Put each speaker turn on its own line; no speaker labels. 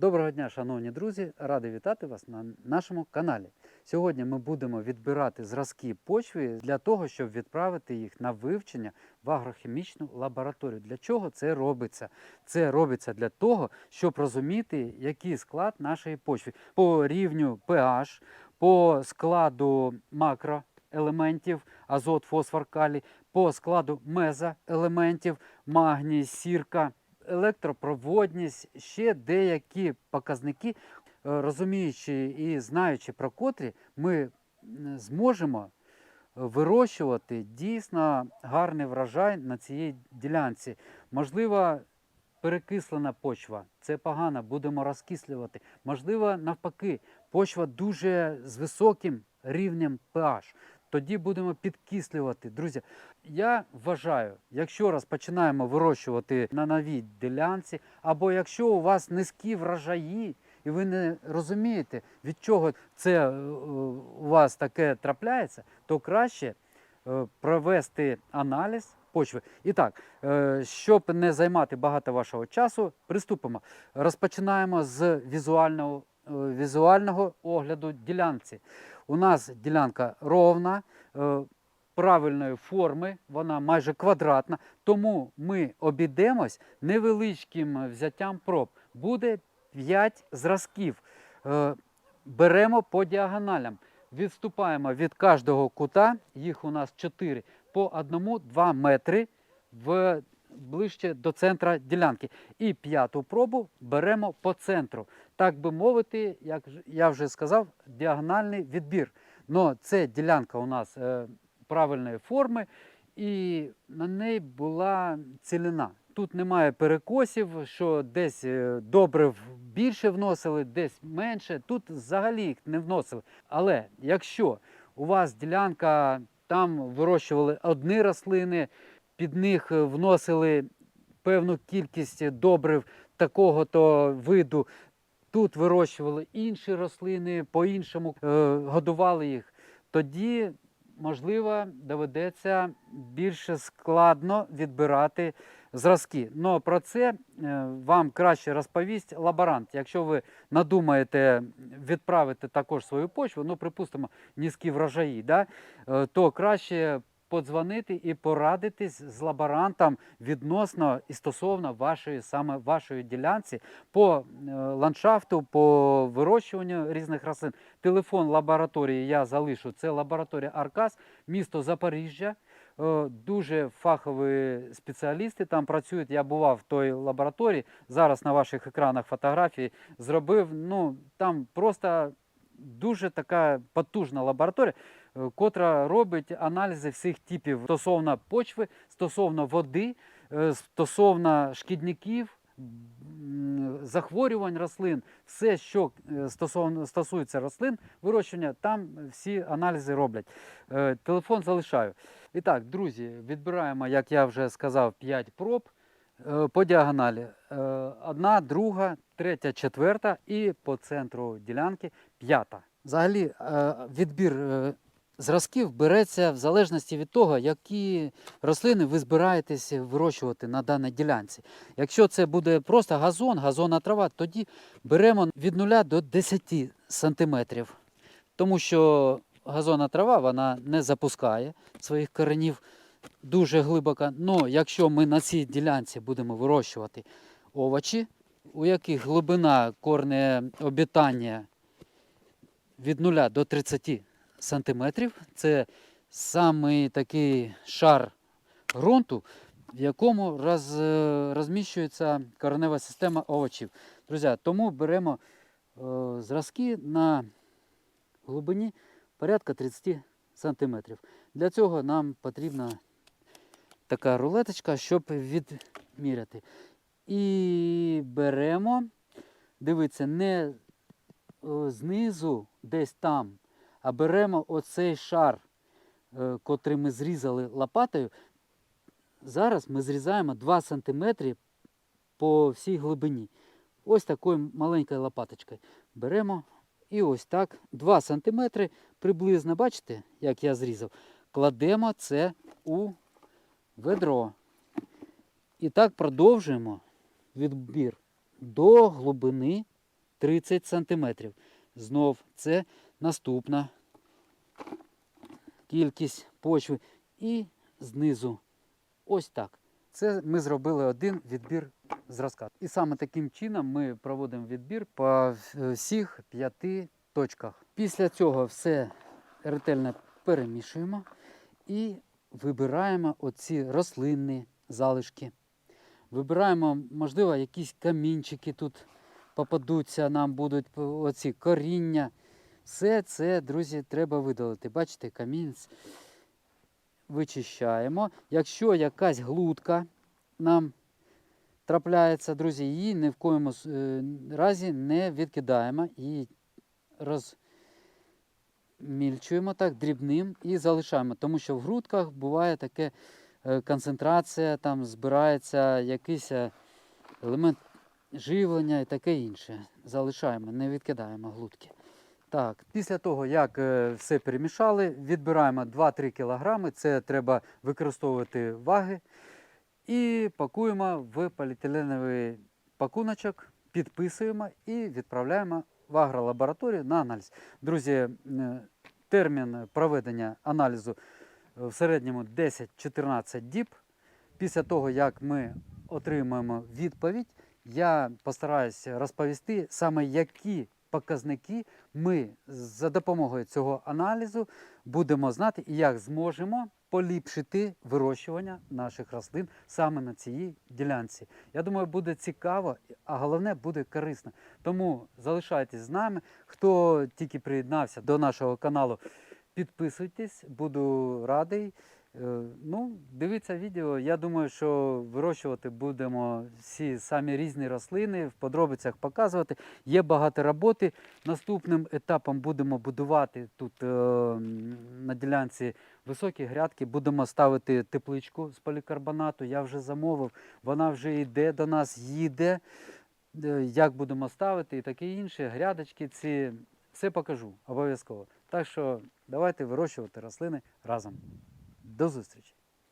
Доброго дня, шановні друзі! Радий вітати вас на нашому каналі. Сьогодні ми будемо відбирати зразки почви для того, щоб відправити їх на вивчення в агрохімічну лабораторію. Для чого це робиться? Це робиться для того, щоб розуміти, який склад нашої почви по рівню pH, по складу макроелементів, азот, фосфор, калій, по складу мезоелементів, магній, сірка електропроводність, ще деякі показники, е, розуміючи і знаючи про котрі, ми зможемо вирощувати дійсно гарний врожай на цій ділянці. Можливо, перекислена почва, це погано, будемо розкислювати. Можливо, навпаки, почва дуже з високим рівнем pH. Тоді будемо підкислювати. Друзі, я вважаю, якщо розпочинаємо вирощувати на новій ділянці, або якщо у вас низькі врожаї, і ви не розумієте, від чого це е, у вас таке трапляється, то краще е, провести аналіз почви. І так, е, щоб не займати багато вашого часу, приступимо. Розпочинаємо з візуального, візуального огляду ділянці. У нас ділянка ровна, е, правильної форми, вона майже квадратна, тому ми обійдемось невеличким взяттям проб. Буде 5 зразків. Е, Беремо по діагоналям. Відступаємо від кожного кута, їх у нас 4, по 1-2 метри в, ближче до центра ділянки. І п'яту пробу беремо по центру. Так би мовити, як я вже сказав, діагональний відбір. Но це ділянка у нас е, правильної форми, і на неї була цілина. Тут немає перекосів, що десь е, добре більше вносили, десь менше. Тут взагалі їх не вносили. Але якщо у вас ділянка там вирощували одні рослини, під них е, вносили певну кількість добрив такого-то виду, тут вирощували інші рослини, по-іншому е, годували їх, тоді, можливо, доведеться більше складно відбирати зразки. Но про це е, вам краще розповість лаборант. Якщо ви надумаєте відправити також свою почву, ну, припустимо, низькі врожаї, да, е, то краще подзвонити і порадитись з лаборантом відносно і стосовно вашої саме вашої ділянці по е, ландшафту, по вирощуванню різних рослин. Телефон лабораторії я залишу. Це лабораторія Аркас, місто Запоріжжя. Е, Дуже фахові спеціалісти там працюють. Я бував в той лабораторії. Зараз на ваших екранах фотографії зробив. Ну там просто дуже така потужна лабораторія, котра робить аналізи всіх типів стосовно почви, стосовно води, е, стосовно шкідників. Захворювань рослин, все, що е, стосовно стосується рослин, вирощування, там всі аналізи роблять. Е, Телефон залишаю. І так, друзі, відбираємо, як я вже сказав, 5 проб е, по діагоналі. Е, Одна, друга, третя, четверта і по центру ділянки п'ята. Взагалі, е, відбір е, зразків береться в залежності від того, які рослини ви збираєтесь вирощувати на даній ділянці. Якщо це буде просто газон, газонна трава, тоді беремо від 0 до 10 сантиметрів. Тому що газонна трава вона не запускає своїх коренів дуже глибоко. Но якщо ми на цій ділянці будемо вирощувати овочі, у яких глибина корнеобітання від 0 до 30 сантиметрів, це самий такий шар ґрунту, в якому роз, е, розміщується коренева система овочів. Друзі, тому беремо е, зразки на глибині порядка 30 сантиметрів. Для цього нам потрібна така рулеточка, щоб відміряти. І беремо, дивіться, не е, знизу, десь там, а беремо оцей шар, е, котрий ми зрізали лопатою. Зараз ми зрізаємо 2 см по всій глибині. Ось такою маленькою лопаточкою. Беремо і ось так 2 см приблизно, бачите, як я зрізав, кладемо це у ведро. І так продовжуємо відбір до глибини 30 см. Знов це наступна кількість почви. І знизу ось так. Це ми зробили один відбір зразка. І саме таким чином ми проводимо відбір по всіх п'яти точках. Після цього все ретельно перемішуємо і вибираємо оці рослинні залишки. Вибираємо, можливо, якісь камінчики тут попадуться, нам будуть оці коріння. Все це, друзі, треба видалити. Бачите, камінь вичищаємо. Якщо якась глутка нам трапляється, друзі, її ні в коєму е, разі не відкидаємо. Її розмільчуємо так дрібним і залишаємо. Тому що в грудках буває таке е, концентрація, там збирається якийсь е, елемент живлення і таке інше. Залишаємо, не відкидаємо глутки. Так, після того, як е, все перемішали, відбираємо 2-3 кг, це треба використовувати ваги, і пакуємо в поліетиленовий пакуночок, підписуємо і відправляємо в агролабораторію на аналіз. Друзі, е, термін проведення аналізу е, в середньому 10-14 діб. Після того, як ми отримаємо відповідь, я постараюся розповісти саме які показники ми за допомогою цього аналізу будемо знати як зможемо поліпшити вирощування наших рослин саме на цій ділянці. Я думаю, буде цікаво, а головне буде корисно. Тому залишайтесь з нами. Хто тільки приєднався до нашого каналу, підписуйтесь, буду радий. Е, Ну, дивіться відео. Я думаю, що вирощувати будемо всі самі різні рослини, в подробицях показувати. Є багато роботи. Наступним етапом будемо будувати тут е, на ділянці високі грядки. Будемо ставити тепличку з полікарбонату. Я вже замовив, вона вже йде до нас, їде. Е, Як будемо ставити і таке інше. Грядочки ці все покажу обов'язково. Так що давайте вирощувати рослини разом. До зустрічі!